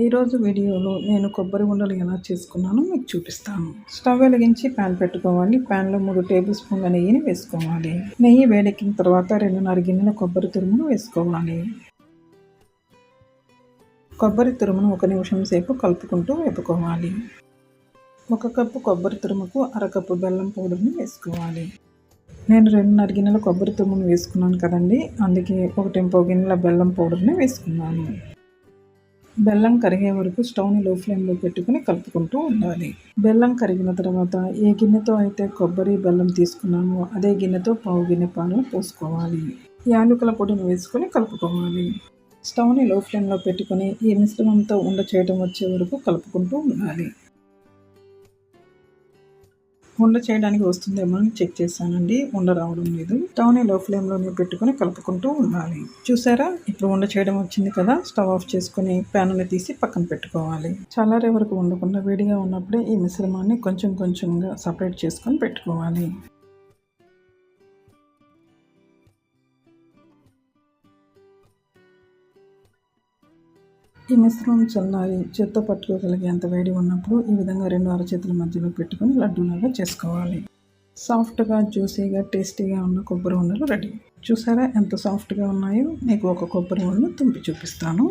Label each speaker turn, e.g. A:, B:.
A: ఈరోజు వీడియోలో నేను కొబ్బరి ఉండలు ఎలా చేసుకున్నానో మీకు చూపిస్తాను. స్టవ్ వెలిగించి ప్యాన్ పెట్టుకోవాలి. ప్యాన్లో మూడు టేబుల్ స్పూన్ల నెయ్యిని వేసుకోవాలి. నెయ్యి వేడెక్కిన తర్వాత రెండున్నర గిన్నెల కొబ్బరి తురుమును వేసుకోవాలి. కొబ్బరి తురుమును ఒక నిమిషం సేపు కలుపుకుంటూ వేపుకోవాలి. ఒక కప్పు కొబ్బరి తురుముకు అరకప్పు బెల్లం పౌడర్ని వేసుకోవాలి. నేను రెండున్నర గిన్నెల కొబ్బరి తురుమును వేసుకున్నాను కదండి. అందుకే ఒకటింపో గిన్నెల బెల్లం పౌడర్ని వేసుకున్నాను. బెల్లం కరిగే వరకు స్టవ్ని లో ఫ్లేమ్లో పెట్టుకుని కలుపుకుంటూ ఉండాలి. బెల్లం కరిగిన తర్వాత ఏ గిన్నెతో అయితే కొబ్బరి బెల్లం తీసుకున్నామో అదే గిన్నెతో పావు గిన్నె పాలు పోసుకోవాలి. యాలకుల పొడిని వేసుకొని కలుపుకోవాలి. స్టవ్ని లో ఫ్లేమ్లో పెట్టుకొని ఈ మిశ్రమంతో ఉండ చేయడం వచ్చే వరకు కలుపుకుంటూ ఉండాలి. ఉండ చేయడానికి వస్తుందేమో అని చెక్ చేశానండి. ఉండ రావడం లేదు. స్టవ్ని లో ఫ్లేమ్లోనే పెట్టుకుని కలుపుకుంటూ ఉండాలి. చూసారా? ఇప్పుడు ఉండ చేయడం వచ్చింది కదా? స్టవ్ ఆఫ్ చేసుకుని ప్యాన్ని తీసి పక్కన పెట్టుకోవాలి. చల్లారే వరకు ఉండకుండా వేడిగా ఉన్నప్పుడే ఈ మిశ్రమాన్ని కొంచెం కొంచెంగా సపరేట్ చేసుకొని పెట్టుకోవాలి. ఈ మిశ్రమం చల్లారి చేత్తో పట్టుకోగలిగేంత వేడి ఉన్నప్పుడు ఈ విధంగా రెండు అరచేతుల మధ్యలో పెట్టుకొని లడ్డూలాగా చేసుకోవాలి. సాఫ్ట్గా జ్యూసీగా టేస్టీగా ఉన్న కొబ్బరి ఉండలు రెడీ. చూసారా ఎంత సాఫ్ట్గా ఉన్నాయో? మీకు ఒక కొబ్బరి ఉండలు తుంపి చూపిస్తాను.